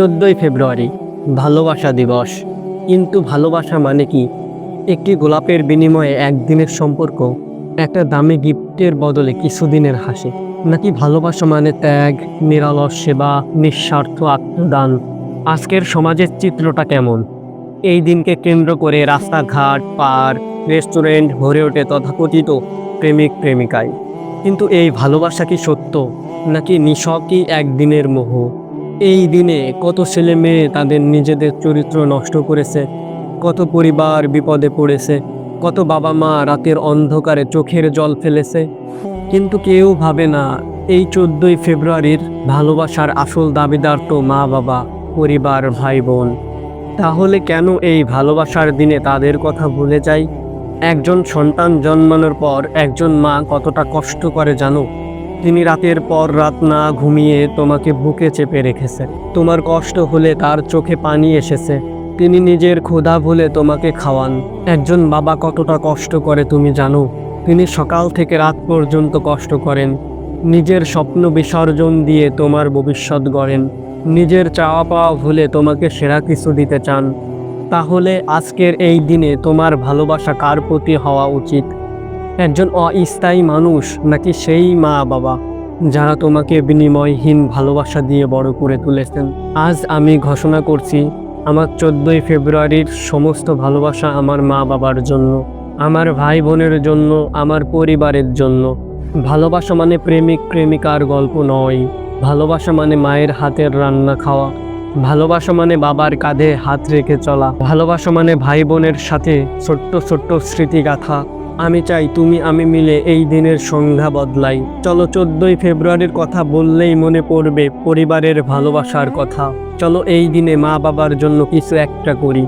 চোদ্দোই ফেব্রুয়ারি, ভালোবাসা দিবস। কিন্তু ভালোবাসা মানে কি? একটি গোলাপের বিনিময়ে একদিনের সম্পর্ক, একটা দামি গিফটের বদলে কিছুদিনের হাসি। নাকি ভালোবাসা মানে ত্যাগ, নিরালস সেবা, নিঃস্বার্থ আত্মদান? আজকের সমাজের চিত্রটা কেমন? এই দিনকে কেন্দ্র করে রাস্তাঘাট, পার্ক, রেস্টুরেন্ট ভরে ওঠে তথাকথিত প্রেমিক প্রেমিকায় কিন্তু এই ভালোবাসা কি সত্য? নাকি নিশকই একদিনের মোহ? এই দিনে কত ছেলে মেয়ে তাদের নিজেদের চরিত্র নষ্ট করেছে, কত পরিবার বিপদে পড়েছে, কত বাবা মা রাতের অন্ধকারে চোখের জল ফেলেছে। কিন্তু কেউ ভাবে না, এই চোদ্দোই ফেব্রুয়ারির ভালোবাসার আসল দাবিদার তো মা বাবা, পরিবার ভাই বোন তাহলে কেন এই ভালোবাসার দিনে তাদের কথা ভুলে যাই? একজন সন্তান জন্মানোর পর একজন মা কতটা কষ্ট করে জানো তিনি রাতের পর রাত না ঘুমিয়ে তোমাকে বুকে চেপে রেখেছে। তোমার কষ্ট হলে তার চোখে পানি এসেছে। তিনি নিজের ক্ষুধা ভুলে তোমাকে খাওয়ান। একজন বাবা কতটা কষ্ট করে তুমি জানো। তিনি সকাল থেকে রাত পর্যন্ত কষ্ট করেন। নিজের স্বপ্ন বিসর্জন দিয়ে তোমার ভবিষ্যৎ গড়েন। নিজের চাওয়া পাওয়া ভুলে তোমাকে সেরা কিছু দিতে চান। তাহলে আজকের এই দিনে তোমার ভালোবাসা কার প্রতি হওয়া উচিত? একজন অস্থায়ী মানুষ নাকি সেই মা বাবা যারা তোমাকে বিনিময়হীন ভালোবাসা দিয়ে বড় করে তুলেছেন? আজ আমি ঘোষণা করছি, আমার চোদ্দোই ফেব্রুয়ারির সমস্ত ভালোবাসা আমার মা বাবার জন্য, আমার ভাই বোনের জন্য, আমার পরিবারের জন্য। ভালোবাসা মানে প্রেমিক প্রেমিকার গল্প নয়। ভালোবাসা মানে মায়ের হাতের রান্না খাওয়া। ভালোবাসা মানে বাবার কাঁধে হাত রেখে চলা। ভালোবাসা মানে ভাই বোনের সাথে ছোট্ট ছোট্ট স্মৃতিগাথা। আমি চাই তুমি, আমি মিলে এই দিনের সংজ্ঞা বদলাই। চলো চোদ্দোই ফেব্রুয়ারির কথা বললেই মনে পড়বে পরিবারের ভালোবাসার কথা। চলো এই দিনে মা বাবার জন্য কিছু একটা করি।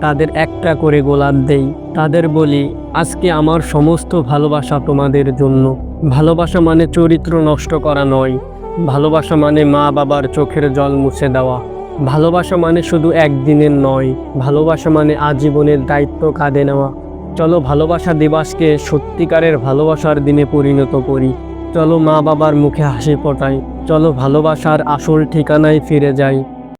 তাদের একটা করে গোলাপ দেই। তাদের বলি, আজকে আমার সমস্ত ভালোবাসা তোমাদের জন্য। ভালোবাসা মানে চরিত্র নষ্ট করা নয়। ভালোবাসা মানে মা বাবার চোখের জল মুছে দেওয়া। ভালোবাসা মানে শুধু একদিনের নয়। ভালোবাসা মানে আজীবনের দায়িত্ব কাঁধে নেওয়া। চলো ভালোবাসা দিবসকে সত্যিকারের ভালোবাসার দিনে পরিণত করি। চলো মা বাবার মুখে হাসি ফোটাই। চলো ভালোবাসার আসল ঠিকানায় ফিরে যাই।